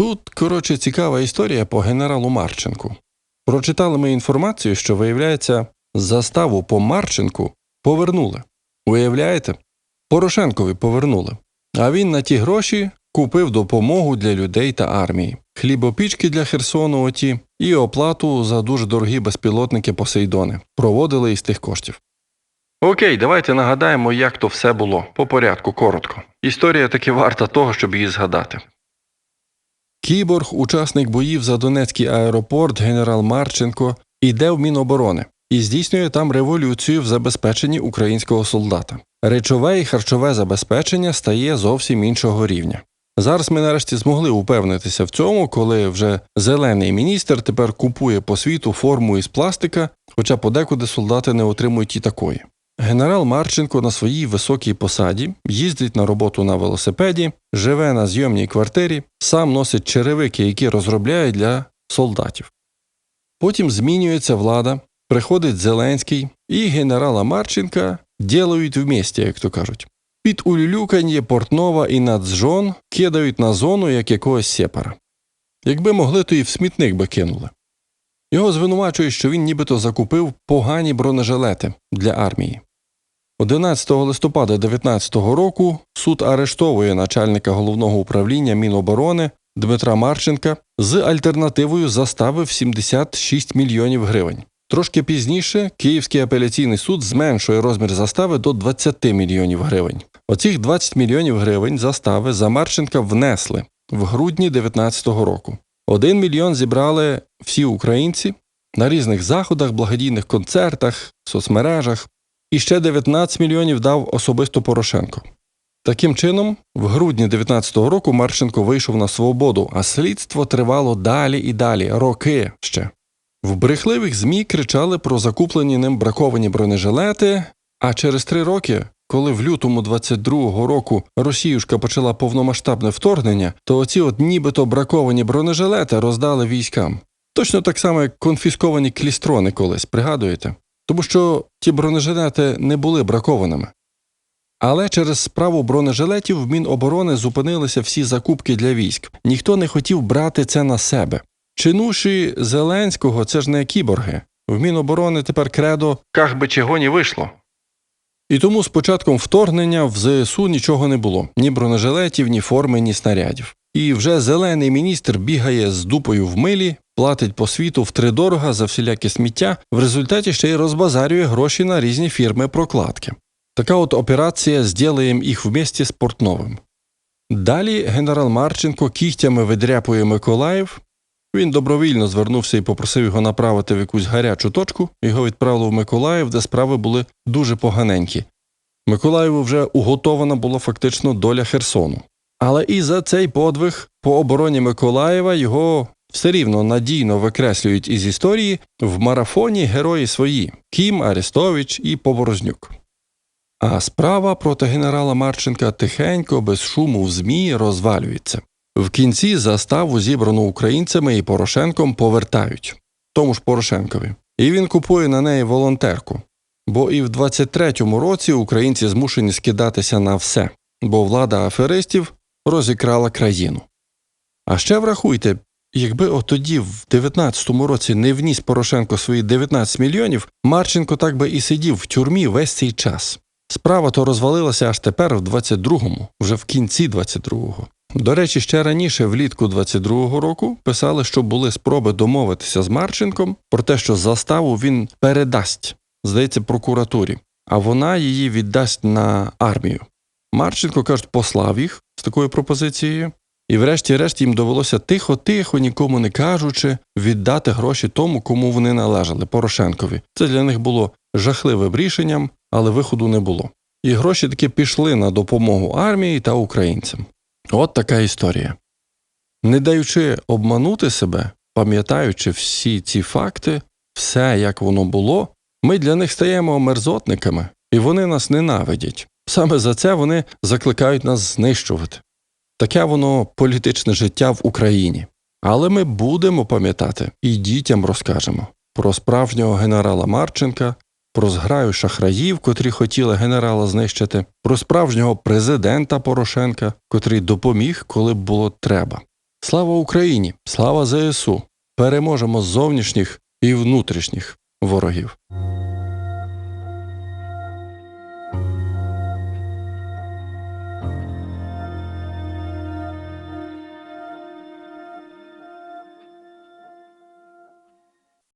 Тут, коротше, цікава історія по генералу Марченку. Прочитали ми інформацію, що, виявляється, заставу по Марченку повернули. Уявляєте? Порошенкові повернули. А він на ті гроші купив допомогу для людей та армії, хлібопічки для Херсону оті і оплату за дуже дорогі безпілотники Посейдони. Проводили із тих коштів. Окей, давайте нагадаємо, як то все було. По порядку, коротко. Історія таки варта того, щоб її згадати. Кіборг, учасник боїв за Донецький аеропорт, генерал Марченко, іде в Міноборони і здійснює там революцію в забезпеченні українського солдата. Речове і харчове забезпечення стає зовсім іншого рівня. Зараз ми нарешті змогли упевнитися в цьому, коли вже зелений міністр тепер купує по світу форму із пластика, хоча подекуди солдати не отримують і такої. Генерал Марченко на своїй високій посаді їздить на роботу на велосипеді, живе на зйомній квартирі, сам носить черевики, які розробляє для солдатів. Потім змінюється влада, приходить Зеленський, і генерала Марченка ділають вместе, як то кажуть. Під улюлюканьє Портнова і Нацжон кидають на зону як якогось сепара. Якби могли, то і в смітник би кинули. Його звинувачують, що він нібито закупив погані бронежилети для армії. 11 листопада 2019 року суд арештовує начальника головного управління Міноборони Дмитра Марченка з альтернативою застави в 76 мільйонів гривень. Трошки пізніше Київський апеляційний суд зменшує розмір застави до 20 мільйонів гривень. Оцих 20 мільйонів гривень застави за Марченка внесли в грудні 2019 року. Один мільйон зібрали всі українці на різних заходах, благодійних концертах, соцмережах, і ще 19 мільйонів дав особисто Порошенко. Таким чином, в грудні 2019 року Марченко вийшов на свободу, а слідство тривало далі і далі, роки ще. В брехливих ЗМІ кричали про закуплені ним браковані бронежилети, а через три роки, коли в лютому 22-го року Росіюшка почала повномасштабне вторгнення, то оці от нібито браковані бронежилети роздали військам. Точно так само, як конфісковані клістрони колись, пригадуєте? Тому що ті бронежилети не були бракованими. Але через справу бронежилетів в Міноборони зупинилися всі закупки для військ. Ніхто не хотів брати це на себе. Чинуші Зеленського це ж не кіборги. В Міноборони тепер кредо «как би чого не вийшло. І тому з початком вторгнення в ЗСУ нічого не було: ні бронежилетів, ні форми, ні снарядів. І вже зелений міністр бігає з дупою в милі, платить по світу втридорога за всіляке сміття, в результаті ще й розбазарює гроші на різні фірми прокладки. Така от операція «Зділаєм їх вместе з Портновим. Далі генерал Марченко кігтями видряпує Миколаїв. Він добровільно звернувся і попросив його направити в якусь гарячу точку. Його відправили в Миколаїв, де справи були дуже поганенькі. Миколаєву вже уготована була фактично доля Херсону. Але і за цей подвиг по обороні Миколаєва його все рівно надійно викреслюють із історії в марафоні герої свої Кім, Арестович і Поворознюк. А справа проти генерала Марченка тихенько, без шуму в ЗМІ розвалюється. В кінці заставу, зібрану українцями і Порошенком, повертають тому ж Порошенкові. І він купує на неї волонтерку. Бо і в 23-му році українці змушені скидатися на все, бо влада аферистів розікрала країну. А ще врахуйте, якби от тоді, в 19-му році, не вніс Порошенко свої 19 мільйонів, Марченко так би і сидів в тюрмі весь цей час. Справа то розвалилася аж тепер, в 22-му, вже в кінці 22-го. До речі, ще раніше, влітку 22-го року, писали, що були спроби домовитися з Марченком про те, що заставу він передасть, здається, прокуратурі, а вона її віддасть на армію. Марченко кажуть, послав їх з такою пропозицією, і, врешті-решт, їм довелося тихо-тихо, нікому не кажучи, віддати гроші тому, кому вони належали Порошенкові. Це для них було жахливим рішенням, але виходу не було. І гроші таки пішли на допомогу армії та українцям. От така історія. Не даючи обманути себе, пам'ятаючи всі ці факти, все як воно було, ми для них стаємо мерзотниками, і вони нас ненавидять. Саме за це вони закликають нас знищувати. Таке воно політичне життя в Україні. Але ми будемо пам'ятати і дітям розкажемо про справжнього генерала Марченка, про зграю шахраїв, котрі хотіли генерала знищити, про справжнього президента Порошенка, котрий допоміг, коли б було треба. Слава Україні! Слава ЗСУ! Переможемо зовнішніх і внутрішніх ворогів.